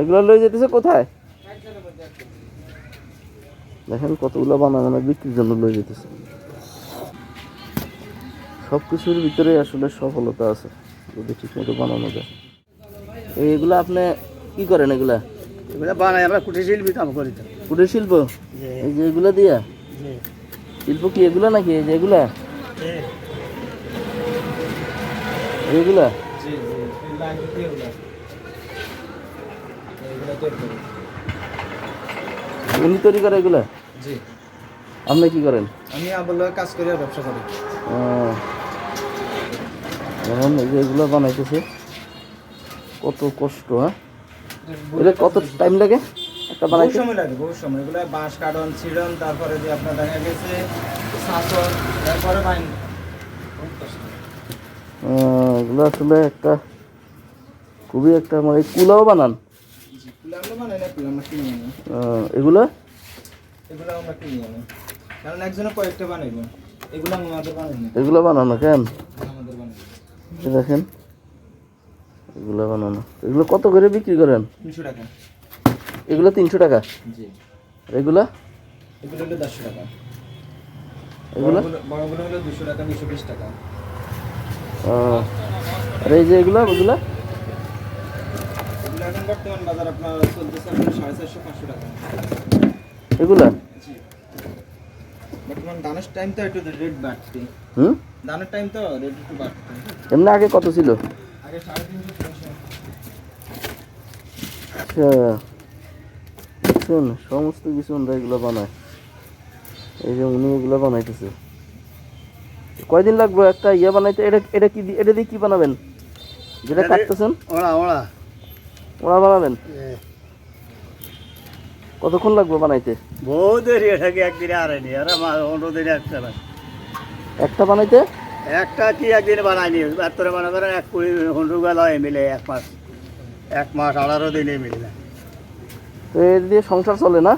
এগুলো লয়ে যেতেছে কোথায়? দেখেন কতগুলো বানানো না বিক্রির জন্য লয়ে যেতেছে। সব কিছুর ভিতরে আসলে সফলতা আছে যদি ঠিক মতো বানানো যায়। এইগুলো আপনি কি করেন এগুলা? এগুলো বানাই আমরা কুটির শিল্পী কাম করি তো। কুটির শিল্প? এই যে এগুলা দিয়া? শিল্প কি এগুলা নাকি? এই যে এগুলা? এগুলা। উনি তৈরি করে এগুলা? জি। আপনি কি করেন? আমি আবার কাজ করি আর ব্যবসা করি। যেমন এই যে এগুলো বানাইতেছে কত কষ্ট হ্যাঁ? এটা কত টাইম লাগে একটা বানাইতে? সময় লাগে বহু সময়। এগুলো বাঁশ কাটন ছিড়ন তারপরে যে আপনার দেখা গেছে শাসন তারপরে বাইন। এগুলো আসলে একটা খুবই একটা মানে কুলাও বানান। এগুলো আমরা এগুলো? আমরা কিনে আনি আহ, এগুলো কারণ একজনে কয়েকটা বানাইব। এগুলো আমাদের বানাই এগুলো বানানো কেন? আমাদের বানাই দেখেন। এগুলো বানানো। এগুলো কত করে বিক্রি করেন? তিনশো টাকা। এগুলো তিনশো টাকা? জি। এগুলা? এগুলো হলো দেড়শো টাকা। এগুলো? বড়গুলো- হলো দুশো টাকা দুশো বিশ টাকা। আর এই যে এগুলো ওগুলা? এগুলো এখন বর্তমান বাজার আপনার চলতেছে আপনার সাড়ে চারশো পাঁচশো টাকা। এগুলা? বর্তমান ধানের টাইম তো একটু রেট বাড়ছে। হুম? ধানের টাইম তো রেট একটু বাড়ছে। এমনি আগে কত ছিল? আগে সাড়ে তিনশো তিনশো আচ্ছা। সমস্ত কিছু আমরা এগুলো বানায়। এই যে উনি এগুলো বানাইতেছে। কয়দিন লাগবে একটা ইয়ে বানাইতে? এটা এটা কি দিয়ে- এটা দিয়ে কি বানাবেন? যেটা এটা কাটতেছেন? ওরা ওরা ওরা বানাবেন? কতক্ষণ লাগবে বানাইতে? বহু দেরি এটাকে একদিনে আড়াইনি আর অন্য দিনে একটা না একটা বানাইতে? একটা কি একদিনে বানাইনি? এরপরে মনে করেন এক কুড়ি হন্ডু গেল মিলে এক মাস। এক মাস আঠারো দিনে মিলে। তো এর দিয়ে সংসার চলে না?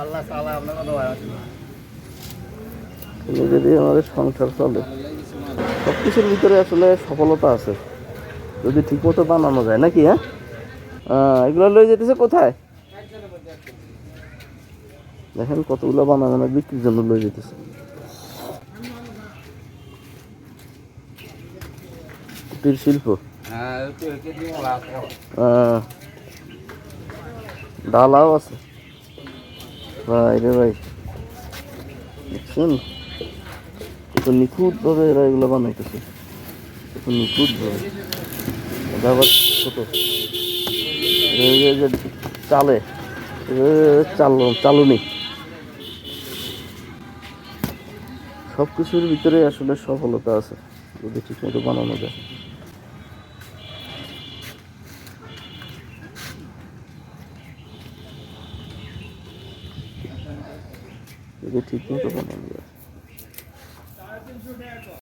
আল্লাহ তালা আপনার এগুলো দিয়ে আমাদের সংসার চলে। সব কিছুর ভিতরে আসলে সফলতা আছে। যদি ঠিক মতো বানানো যায় নাকি হ্যাঁ? এগুলো লয়ে যেতেছে কোথায়? দেখেন কতগুলো বানানো বিক্রির জন্য লয়ে যেতেছে কুটির শিল্প? ডালাও আছে। ভাই রে ভাই দেখছেন? কত নিখুঁত ভাবে এরা এগুলো বানাইতেছে। কত নিখুঁত ভাবে এটা আবার ছোট। চালে চাল, চালুনি। সব কিছুর ভিতরে আসলে সফলতা আছে, যদি ঠিক মতো বানানো যায়। যদি ঠিক মতো বানানো যায়।